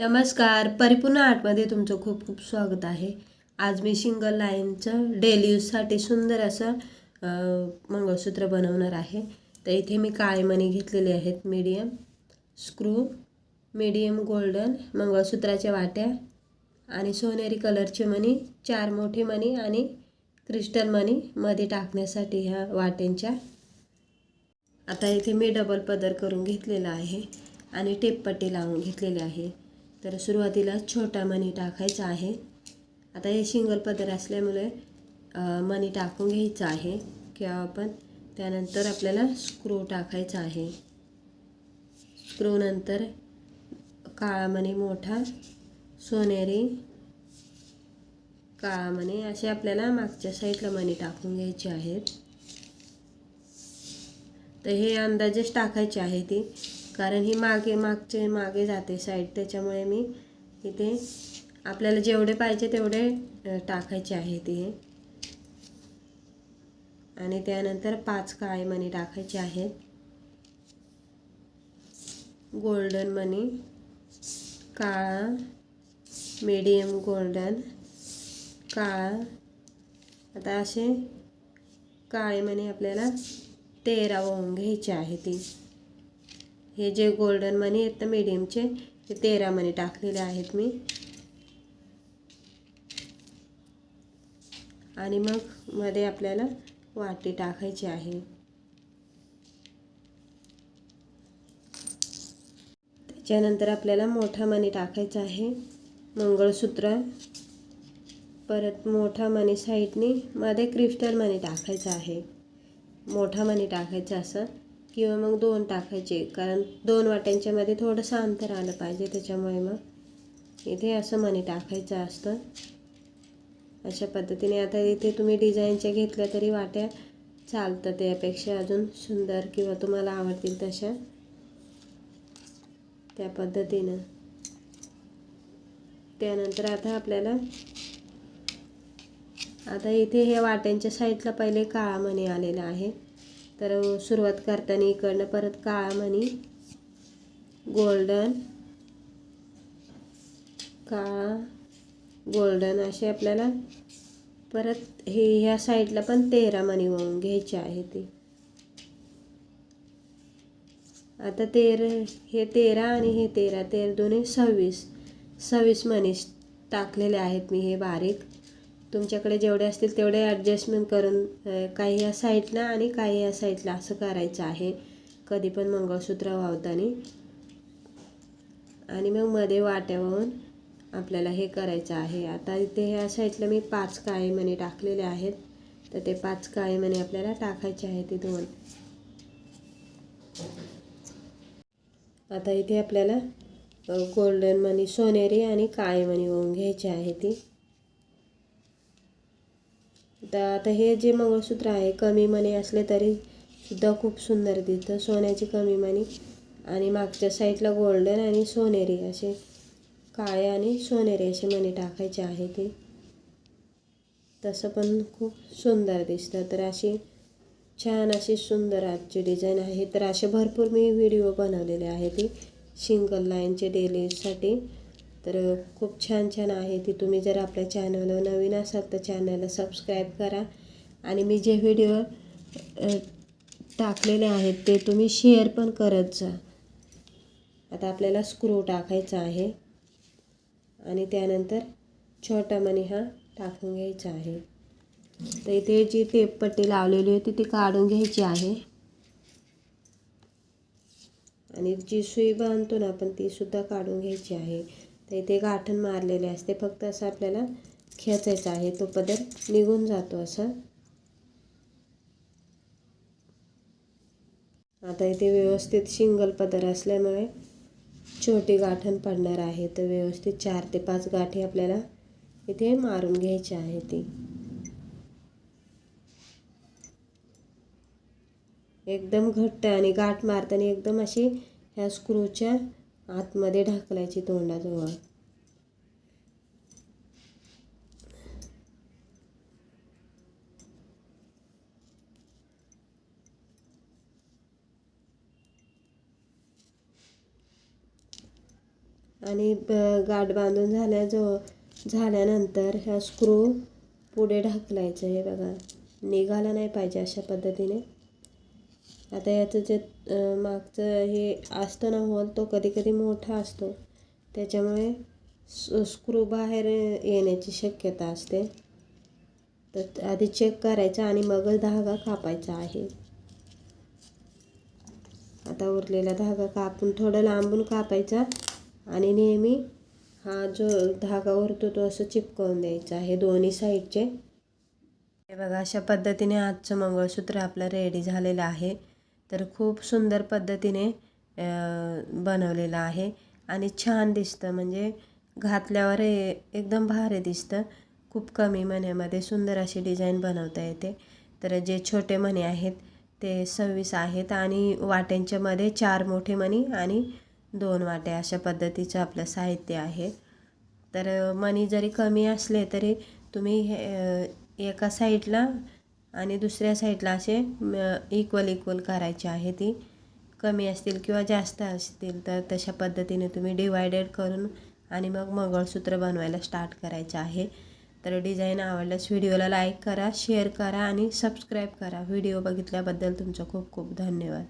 नमस्कार परिपूर्ण आर्टमध्ये तुमचं खूप खूप स्वागत आहे. आज मी सिंगल लाईनचं डेली यूजसाठी सुंदर असं मंगळसूत्र बनवणार आहे. तर इथे मी काळे मणी घेतलेले आहेत मीडियम स्क्रू मीडियम गोल्डन मंगळसूत्राच्या वाट्या आणि सोनेरी कलरचे मणी चार मोठे मणी आणि क्रिस्टल मणी मध्ये टाकण्यासाठी ह्या वाट्यांच्या. आता इथे मी डबल पदर करून घेतलेला आहे आणि टेपपट्टी लावून घेतलेली आहे. तर सुरुवातीला छोटा मणी टाकायचा आहे. आता हे सिंगल पदर असल्यामुळे मणी टाकून घ्यायचं आहे. किंवा आपण त्यानंतर आपल्याला स्क्रू टाकायचा आहे. स्क्रूनंतर काळा मणी मोठा सोनेरी काळा मणी असे आपल्याला मागच्या साईडला मणी टाकून घ्यायचे आहेत. तर हे अंदाजेच टाकायचे आहे ती. कारण ही मागे मागचे मागे जाते साईड त्याच्यामुळे मी इथे आपल्याला जेवढे पाहिजे तेवढे टाकायचे आहे ते. आणि त्यानंतर पाच काळे मणी टाकायचे आहेत गोल्डन मनी काळा मीडियम गोल्डन काळा. आता असे काळे मणी आपल्याला तेरा वळून घ्यायचे आहे ती. हे जे गोल्डन मनी आहेत तर मीडियमचे ते तेरा मनी टाकलेले आहेत मी. आणि मग मध्ये आपल्याला वाटी टाकायची आहे. त्याच्यानंतर आपल्याला मोठा मणी टाकायचा आहे. मंगळसूत्र. परत मोठा मणी साईडनी मध्ये क्रिस्टल मणी टाकायचा आहे. मोठा मणी टाकायचा असं. किंवा मग दोन टाकायचे कारण दोन वाट्यांच्यामध्ये थोडंसं अंतर आलं पाहिजे त्याच्यामुळे मग इथे असं मणी टाकायचं असतं. अशा पद्धतीने आता इथे तुम्ही डिझाईनच्या घेतल्या तरी वाट्या चालतं त्यापेक्षा अजून सुंदर किंवा तुम्हाला आवडतील तशा. त्या पद्धतीनं. त्यानंतर आता आपल्याला आता इथे हे वाट्यांच्या साईडला पहिले काळा मणी आलेला आहे. तर सुरुवात करताना इकडनं परत काळा मणी गोल्डन काळा गोल्डन असे आपल्याला परत हे ह्या साईडला पण तेरा मणी वळून घ्यायचे आहे ते. आता तेर हे तेरा आणि हे तेरा तेर दोन्ही सव्वीस सव्वीस मणी टाकलेले आहेत मी हे बारीक. तुमच्याकडे जेवढे असतील तेवढे ॲडजस्टमेंट करून काही या साईडला आणि काही या साईडला असं करायचं आहे. कधी पण मंगळसूत्र वावतानी. आणि मग मध्ये वाट्यावरून आपल्याला हे करायचं आहे. आता इथे ह्या साईडला मी पाच काळे मणी टाकलेले आहेत. तर ते पाच काळे मणी आपल्याला टाकायचे आहे ते दोन आता इथे आपल्याला गोल्डन मनी सोनेरी आणि काळे मणी होऊन घ्यायची आहे ती. तर आता हे जे मंगळसूत्र आहे कमी मणी असले तरी सुद्धा खूप सुंदर दिसतं. सोन्याची कमी मणी आणि मागच्या साईडला गोल्डन आणि सोनेरी असे काळे आणि सोनेरी असे मणी टाकायचे आहे ते. तसं पण खूप सुंदर दिसतं. तर अशी छान अशी सुंदर आजची डिझाईन आहे. तर असे भरपूर मी व्हिडिओ बनवलेले आहे ती. सिंगल लाईनचे डेलीसाठी. तर खूप छान छान आहे ती. तुम्ही जर आपल्या चॅनलवर नवीन असाल तर चॅनलला सबस्क्राईब करा. आणि मी जे व्हिडिओ टाकलेले आहेत ते तुम्ही शेअर पण करत जा. आता आपल्याला स्क्रू टाकायचा आहे. आणि त्यानंतर छोटा मणी हा टाकून घ्यायचा आहे. तर इथे जी टेपपट्टी लावलेली होती ती काढून घ्यायची आहे. आणि जी सुई बांधतो ना आपण तीसुद्धा काढून घ्यायची आहे. तर इथे गाठण मारलेले असते. फक्त असं आपल्याला खेचायचं आहे. तो पदर निघून जातो असं. आता इथे व्यवस्थित शिंगल पदर असल्यामुळे छोटी गाठण पडणार आहे. तर व्यवस्थित चार ते पाच गाठी आपल्याला इथे मारून घ्यायची आहे ती. एकदम घट्ट आणि गाठ मारताना एकदम अशी ह्या स्क्रूच्या आतमध्ये ढकलायची तोंडाजवळ. आणि गाठ बांधून झाल्याजवळ झाल्यानंतर ह्या स्क्रू पुढे ढकलायचं हे बघा. निघाला नाही पाहिजे अशा पद्धतीने. आता याचं जे मागचं हे असतं ना होल तो कधीकधी मोठा असतो. त्याच्यामुळे स्क्रू बाहेर येण्याची शक्यता असते. तर आधी चेक करायचा आणि मगच धागा कापायचा आहे. आता उरलेला धागा कापून थोडं लांबून कापायचा आणि नेहमी हा जो धागा उरतो तो असं चिपकवून द्यायचा आहे दोन्ही साईडचे बघा अशा पद्धतीने आजचं मंगळसूत्र आपलं रेडी झालेलं आहे. तर खूप सुंदर पद्धतीने बनवलेलं आहे. आणि छान दिसतं म्हणजे घातल्यावर हे एकदम भारी दिसतं. खूप कमी मण्यामध्ये सुंदर अशी डिझाईन बनवता येते. तर जे छोटे मणी आहेत ते सव्वीस आहेत आणि वाट्यांच्यामध्ये चार मोठे मणी आणि दोन वाटे अशा पद्धतीचं आपलं साहित्य आहे. तर मणी जरी कमी असले तरी तुम्ही हे एका साईडला आणि दुसऱ्या साईडला असे इक्वल इक्वल करायचे आहे ती. कमी असतील किंवा जास्त असतील तर तशा पद्धतीने तुम्ही डिवायडेड करून आणि मग मंगळसूत्र बनवायला स्टार्ट करायचं आहे. तर डिझाईन आवडल्यास व्हिडिओला लाईक करा शेअर करा आणि सबस्क्राईब करा. व्हिडिओ बघितल्याबद्दल तुमचं खूप खूप धन्यवाद.